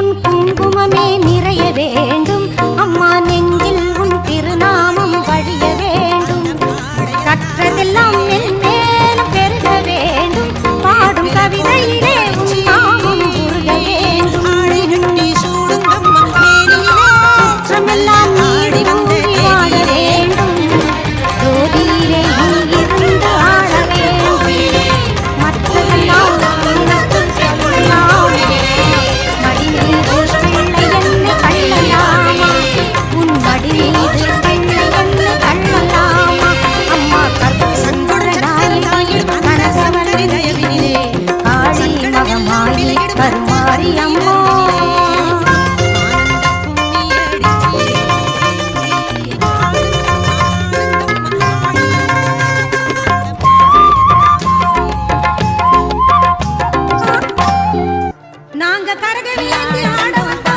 உன் குங்குமமே நிறைய வேண்டும். அம்மா நெஞ்சில் உன் திருநாமம் வழிய வேண்டும். கற்றதெல்லாம் மென்மேலும் பெருக வேண்டும். பாடும் கவிதையிலே உன் நாமம் உருக வேண்டும். சுற்றமெல்லாம் நீடி நாங்க கரகவி ஆடவும்